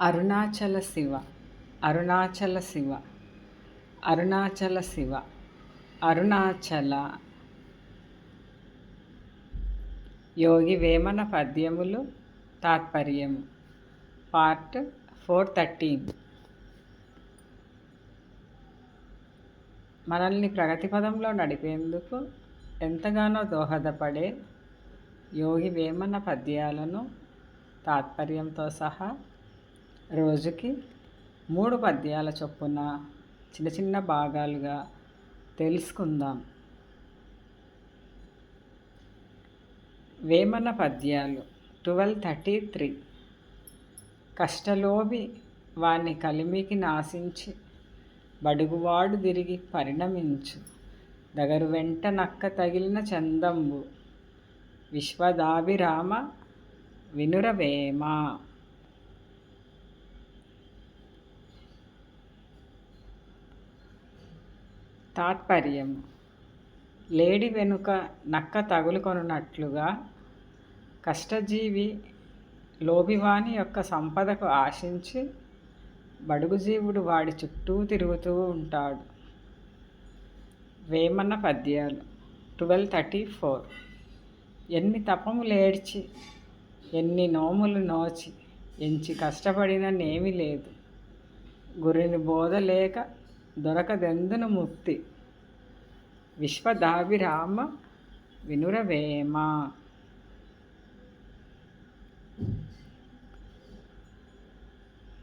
అరుణాచల శివ అరుణాచల శివ అరుణాచల శివ అరుణాచల. యోగి వేమన పద్యములు తాత్పర్యము. Part four thirteen. మనల్ని ప్రగతి పదంలో నడిపేందుకు ఎంతగానో దోహదపడే యోగి వేమన పద్యాలను తాత్పర్యంతో సహా రోజుకి మూడు పద్యాల చొప్పున చిన్న చిన్న భాగాలుగా తెలుసుకుందాం. వేమన పద్యాలు ట్వెల్వ్ థర్టీ త్రీ. కష్టలోభి వాణ్ణి కలిమికి నాశించి బడుగువాడు తిరిగి పరిణమించు. దగరు వెంట నక్క తగిలిన చందంబు. విశ్వదాభిరామ వినురవేమ. తాత్పర్యం. లేడి వెనుక నక్క తగులుకొనున్నట్లుగా కష్టజీవి లోభివాణి యొక్క సంపదకు ఆశించి బడుగుజీవుడు వాడి చుట్టూ తిరుగుతూ ఉంటాడు. వేమన్న పద్యాలు. Twelve thirty four. ఎన్ని తపములు ఏడ్చి ఎన్ని నోములు నోచి ఎంచి కష్టపడిననేమి లేదు. గురిని బోధ లేక దొరకదెందును ముక్తి విశ్వదాభిరామ వినురవేమ.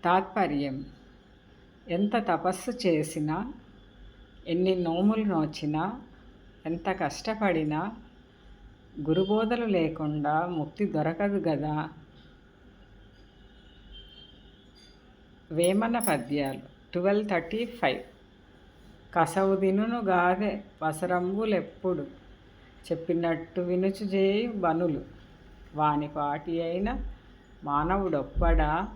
తాత్పర్యం. ఎంత తపస్సు చేసినా ఎన్ని నోములు నోచినా ఎంత కష్టపడినా గురుబోధలు లేకుండా ముక్తి దొరకదు కదా వేమన పద్యాలు ట్వెల్వ్ థర్టీ ఫైవ్. కసవు దినును గాదె వసరంబులెప్పుడు చెప్పినట్టు వినుచు చేయు బనులు. వాని పాటి అయిన మానవుడొప్పడా?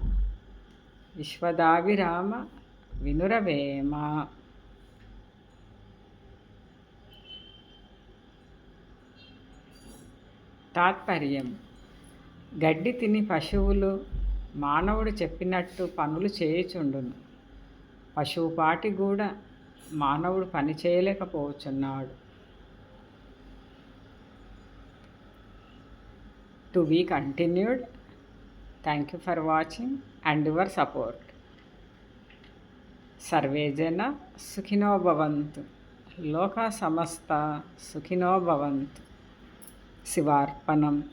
విశ్వదాభిరామ వినురవేమ. తాత్పర్యం. గడ్డి తిని పశువులు మానవుడు చెప్పినట్టు పనులు చేయుచుండును. పశువు పాటి కూడా మానవుడు పని చేయలేకపోవచ్చున్నాడు. To be continued. Thank you for watching and your support. Survey జన సుఖినో భవంతు. లోక సమస్త సుఖినో భవంతు. శివార్పణం